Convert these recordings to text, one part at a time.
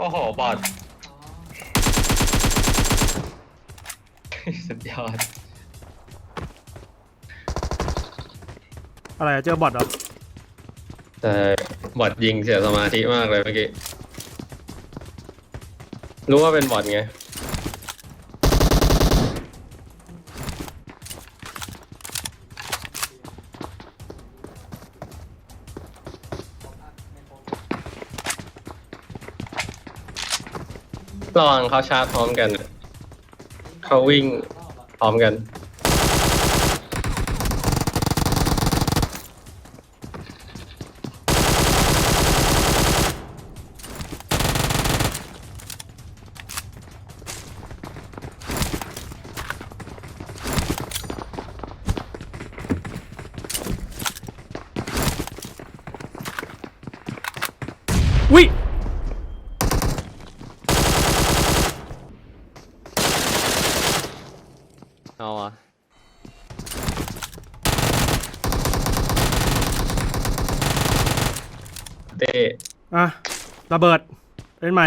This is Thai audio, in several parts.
โอ้โห บอดสุดยอด อะไรอะเจอบอทเหรอแต่บอดยิงเสียสมาธิมากเลยเมื่อกี้ รู้ว่าเป็นบอดไง ระวังเขาชาร์จพร้อมกัน เขาวิ่งพร้อมกัน เอาอะเต้อะระเบิดเล่นใหม่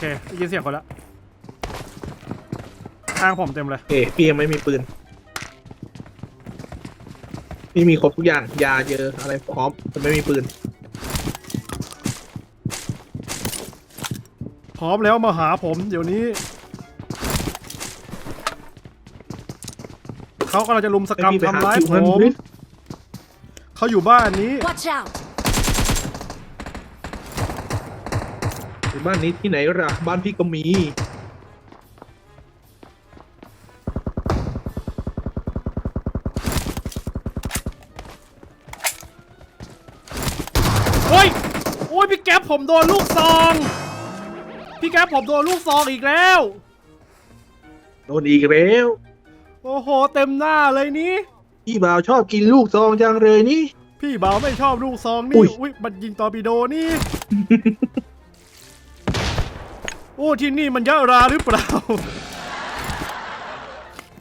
เคได้ยินเสียงคนละข้างผมเต็มเลย เอ๊ะพี่ยังไม่มีปืน พี่มีครบทุกอย่าง ยาเยอะอะไรพร้อมแต่ไม่มีปืน พร้อมแล้วมาหาผมเดี๋ยวนี้ เขากำลังจะลุมสกรรมไม่มีไปหาทำร้ายคิวผมันมหรือเขาอยู่บ้านนี้ Watch out! บ้านนี้ที่ไหนล่ะ บ้านพี่ก็มี โอ้ย โอ้ย พี่แก๊ปผมโดนลูกซอง พี่แก๊ปผมโดนลูกซองอีกแล้ว โดนอีกแล้ว โอ้โห เต็มหน้าเลยนี้พี่บ่าวชอบกินลูกซองจังเลยนี่ พี่บ่าวไม่ชอบลูกซองอุ้นี่ยอุ้ยมันยิงตอร์ปิโดนี่โอ้ที่นี่มันยะราหรือเปล่า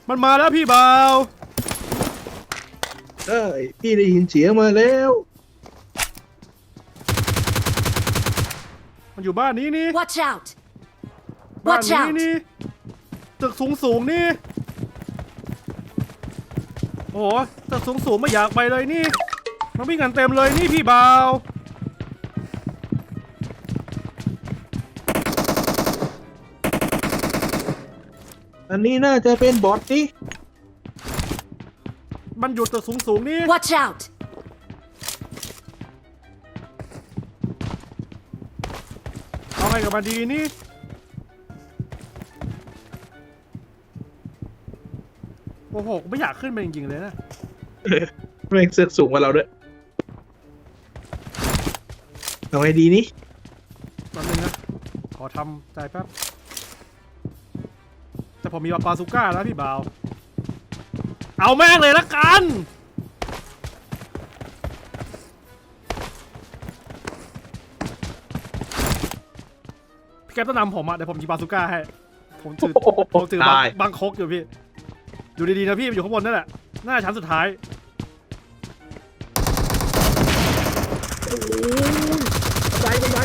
มันมาแล้วพี่บ่าว เอ้ยพี่ได้ยินเสียงมาแล้ว มันอยู่บ้านนี้นี่ Watch out! บ้าน Watch นี้ out! นี่ตึกสูงสูงๆนี่ โอ้โหตึกสูงสูงๆไม่อยากไปเลยนี่ มันวิ่งกันเต็มเลยนี่พี่บ่าว อันนี้น่าจะเป็นบอทนี่มันอยู่ตึกสูงสูงๆนี่ Watch out! เอาไงกับมันดีนี่ โอ้โหกูไม่อยากขึ้นไปจริงๆเลยนะ แม่งเสือกสูงกว่าเราด้วยเอาไงดีนี่ ตอนนึงนะ ขอทำใจแป๊บ แต่ผมมีปาซูก้าแล้วพี่บ่าว เอาแม่งเลยละกัน พี่แกต้องนำผมอะเดี๋ยวผมยิงปาซูก้าให้ ผมถือผมถือบังได้ บังคกอยู่พี่ อยู่ดีๆนะพี่มันอยู่ข้างบนนั่นแหละหน้าชั้นสุดท้ายโอ้ยบันไดบันได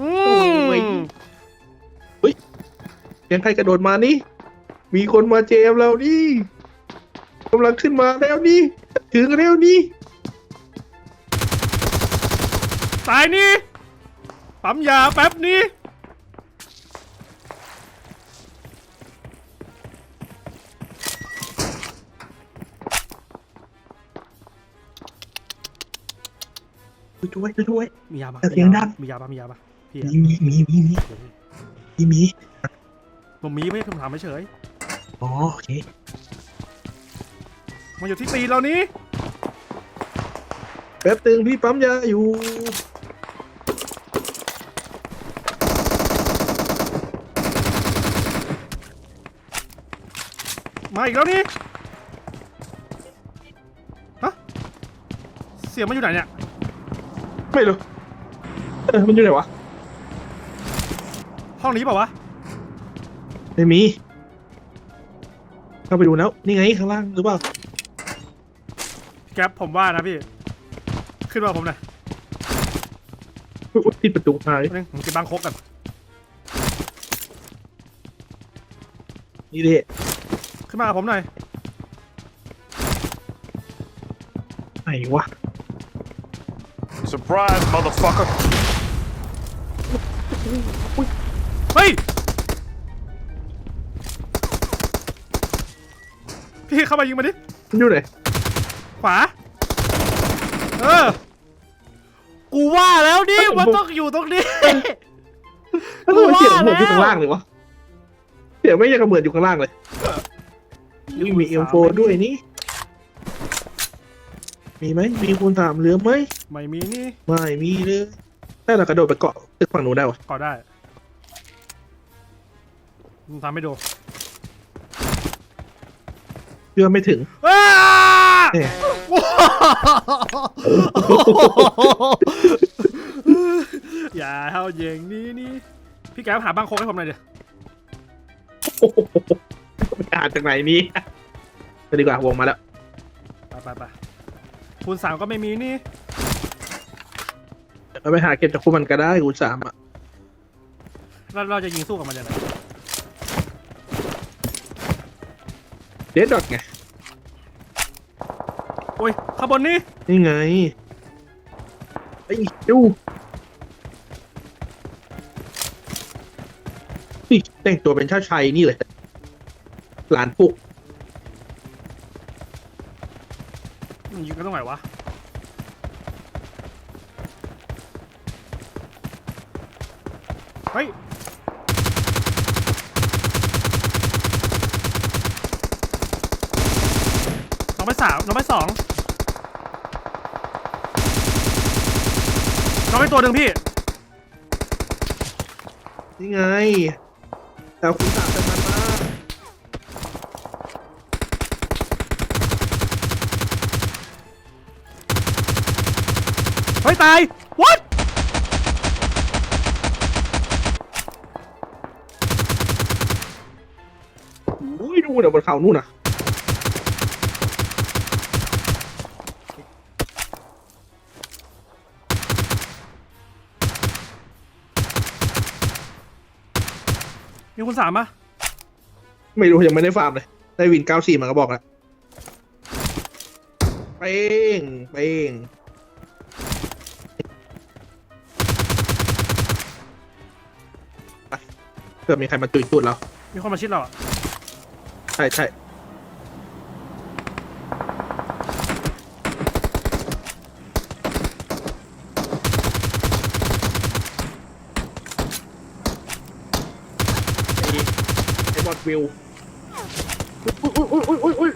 อืโอ้ยมเสียงใครกระโดดมานี่ มีคนมาเจมเรานี่กำลังขึ้นมาแล้วนี่ถึงแล้วนี่ตายนี่ปั๊มยาแป๊บนี้ ช่วยช่วยช่วยมียาปะแต่เสียงดัง มียาปะมียาปะพี่มีมีมีมีมีมีมีผมมีไม่ผมถามเฉยอ๋อ โอเคมันอยู่ที่ตีนเรานี้แป๊บตึงพี่ปั๊มยาอยู่ มาอีกแล้วนี่ฮะเสียงมันอยู่ไหนเนี่ยไม่รู้เออมันอยู่ไหนวะห้องนี้เปล่าวะไม่มี เข้าไปดูแล้ว นี่ไงข้างล่างหรือเปล่าแก๊ปผมว่านะพี่ ขึ้นมาผมหน่อยอุ๊ยปิดประตูหายแป๊บนึงผมจะบังคกกันนี่เด็ขึ้นมากับผมหน่อยไหนวะ Surprise, motherfucker. เฮ้ย พี่เข้ามายิงมาดิ มันอยู่ไหนขวา เออ กูว่าแล้วดิมันต้องอยู่ตรงนี้ทำไมเสียงเหมือนอยู่ข้างล่างเลยวะเสียงไม่ยังกระเหมือนอยู่ข้างล่างเลยนี่มีเอ็มโฟด้วยนี่ มีไหมมีคูณสามเหลือไหมไม่มีนี่ไม่มีเลยแต่เรากระโดดไปเกาะตึกฝั่งนู้นได้วะก่อได้มึงทำไม่ดู เชื่อไม่ถึงอ้าเนี่ยอย่าเอาอย่างนี้นี่พี่แก้วหาบางโคกให้ผมหน่อยเดี๋ยวโอ้โหมันอ่านจากไหนนี่ไปดีกว่าวงมาแล้ว ไปไปไปคูณสามก็ไม่มีนี่เราไปหาเก็บจากคู่มันก็ได้คูณสามอะเราเราจะยิงสู้กับมันยังไงเดดดอทไงโอ้ย ข้างบนนี่นี่ไงไอ้ดูนี่แต่งตัวเป็นชาติชัยนี่เลยหลานปุกมันยิงกันตรงไหนวะเฮ้ยน้องไปสามน้องไปสองน้อง ไปตัวหนึ่งพี่ นี่ไงแต่คุณสามจะมันมาเฮ้ยตาย what อุ้ยดูเดี๋ยวบนเขานู่นน่ะ คุณสามปะไม่รู้ยังไม่ได้ฟาร์มเลย ได้วินเก้าสี่มันก็บอกแล้วเป้งเป้งไปเผื่อมีใครมาจุยตูดเรา มีคนมาชิดเราอะใช่ใช่ ไอ้บอดวิวอุ้ยอุ้ยอุ้ยอุ้ยอุ้ย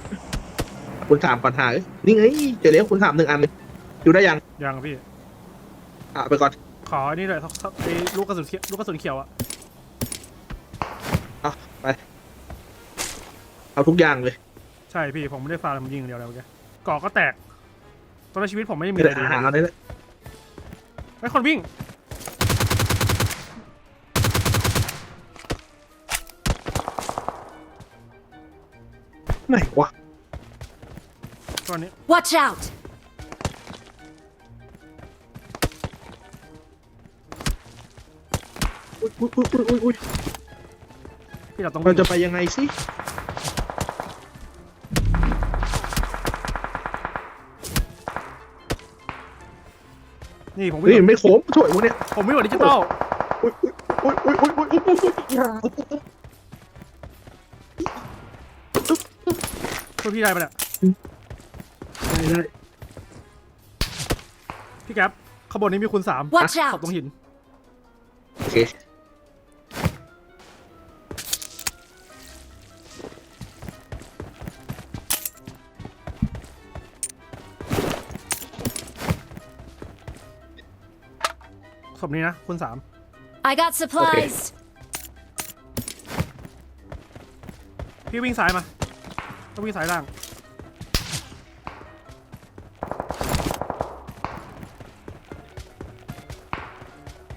คุณถามก่อนหาเอ้ยนี่ไงเจอแล้วคุณถามหนึ่งอันเลยดูได้ยังยังพี่ อะไปก่อนขออันนี้เลยไอ้ลูกกระสุนเขียวลูกกระสุนเขียวอะอะไป เอาทุกอย่างเลย ใช่พี่ผมไม่ได้ฟาร์มผมยิงอย่างเดียวเลยเมื่อกี้เกาะก็แตกตอนในชีวิตผมไม่ได้มีไม่อะไรได้ดีหาเอาได้เลยไอ้ยคนวิ่ง ไหนวะตัวนี้ Watch out! อุ้ยอุ้ยอุ้ยอุ้ยอุ้ยอุ้ยพี่เราต้องเราวิ่งจะไปยังไงสินี่ผมเฮ้ยวิ่งไม่โค้งถอยวะเนี่ยผมวิ่งแบบดิจิตอลอุ้ยอุ้ยอุ้ยอุ้ยอุ้ยอุ้ยอุ้ยอุ้ย ช่วยพี่ได้ปะเนี่ยได้ได้พี่แก๊ปข้างบนนี้มีคุณสาม Watch ขอบ out! ตรงหิน โอเคศพนี้นะคุณสาม I got supplies. พี่วิ่งซ้ายมา ต้องวิ่งซ้ายล่าง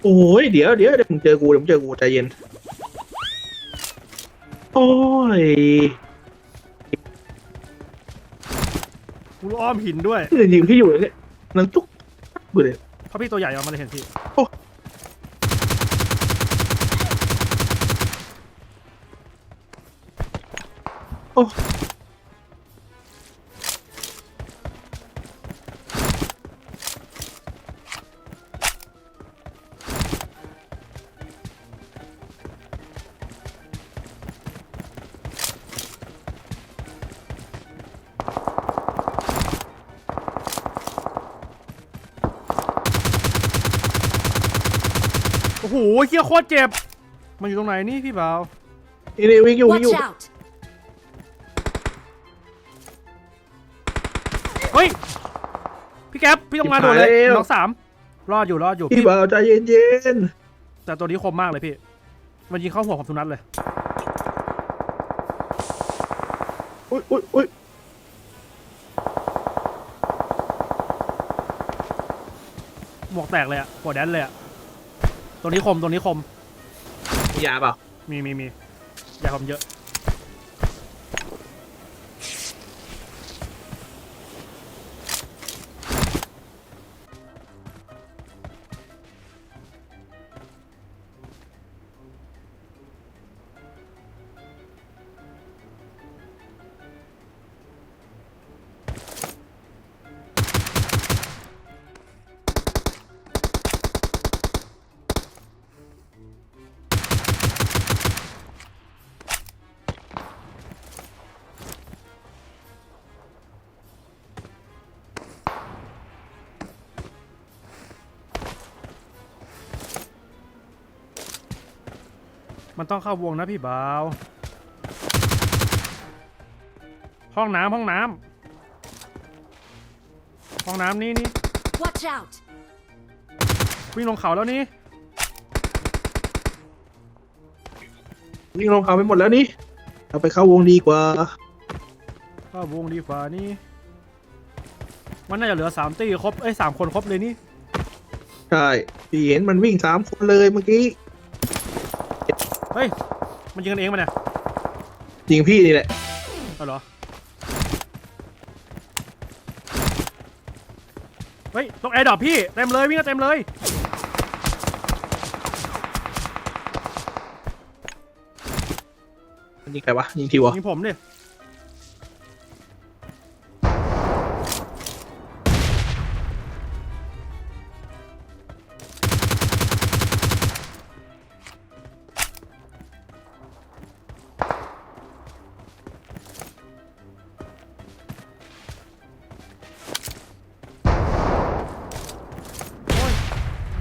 โอ้ยเดี๋ยวเดี๋ยวเดี๋ยวมึงเจอกูเดี๋ยวมึงเจอกูใจเย็น โอ้ยกูอ้อมหินด้วยจริงๆพี่อยู่เนี่ยนั่งจุ๊กเบื่อเลยเพราะพี่ตัวใหญ่ออกมาเลยเห็นพี่โอ้ เฮียโคตรเจ็บ มันอยู่ตรงไหนนี่พี่เบานี่นี่วิ่งอยู่วิ่งอ Watch ยู่ out. เฮ้ย พี่แก๊ปพี่ต้องมาโดดเลยชิบหายแล้ว น้องสามรอดอยู่รอดอยู่พี่พี่บ่าวใจเย็นเย็นแต่ตัวนี้คมมากเลยพี่ มันยิงเข้าหัวผมทุกนัดเลย ๆอุ้ยอุ้ยอุ้ยหมวกแตกเลยอะหัวแดนเลยอะ ตัวนี้คมตัวนี้คม มียาเปล่า มีมีมีอย่าคมเยอะ มันต้องเข้าวงนะพี่บ่าว ห้องน้ำห้องน้ำห้องน้ำนี่นี่ Watch out. วิ่งลงเขาแล้วนี่ วิ่งลงเขาไปหมดแล้วนี่ เราไปเข้าวงดีกว่าเข้าวงดีกว่านี่ มันน่าจะเหลือสามตีครบ เอ้ยสามคนครบเลยนี่ ใช่พี่เห็นมันวิ่งสามคนเลยเมื่อกี้ เฮ้ย มันยิงกันเองมาเนี่ยยิงพี่นี่แหละ เอาเหรอ เฮ้ยต้องแอร์ดรอปพี่ เต็มเลยวิ่งกันเต็มเลย มันยิงใครวะยิงทีวะยิงผมดิ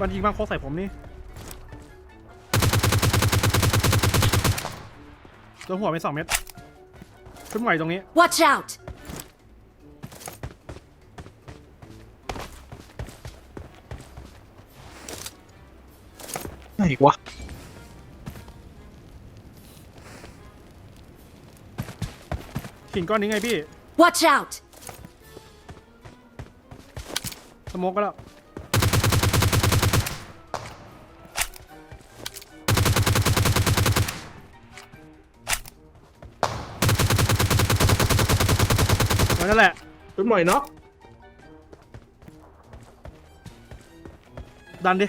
มันยิงบางโคกใส่ผมนี่โดนหัวไปสองเม็ดขึ้นไหวตรงนี้ Watch out. ไหนวะหินก้อนนี้ไงพี่ Watch out. สโมกก็แล้ว นั่นแหละต้นหน่อยเนาะดันดิ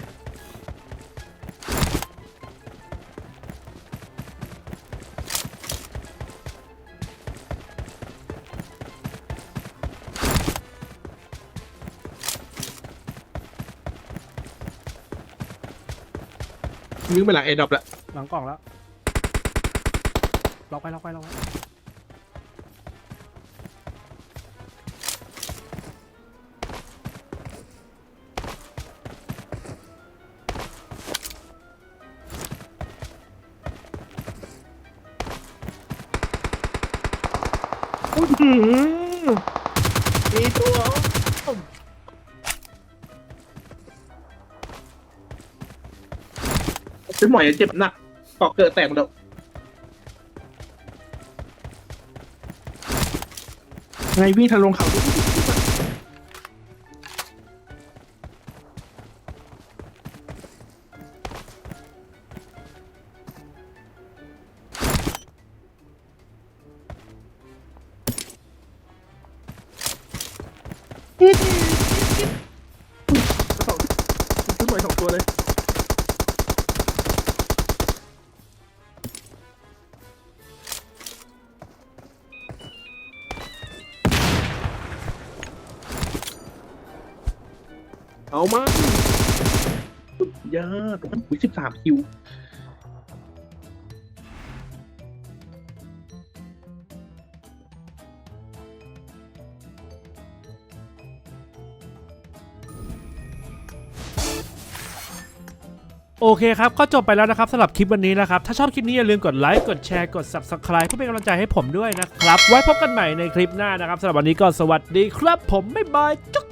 ยิงไปหลังเอดอบละหลังกล่องแล้วล็อกไปล็อกไปล็อกไป อื้อหือมีตัวเป็นหมอยเจ็บหนักเกาะเกิดแตกหมดแล้วไงวิ่งทะลงเขา ดิสองขึ้นหน่อยสองตัวเลยเอามาสุดยอดอุ้ยสิบสามคิว โอเคครับก็จบไปแล้วนะครับสำหรับคลิปวันนี้นะครับ ถ้าชอบคลิปนี้อย่าลืมกดไลค์กดแชร์กด Subscribe เพื่อเป็นกำลังใจให้ผมด้วยนะครับ ไว้พบกันใหม่ในคลิปหน้านะครับสำหรับวันนี้ก็สวัสดีครับผมบ๊ายบายจุ๊ก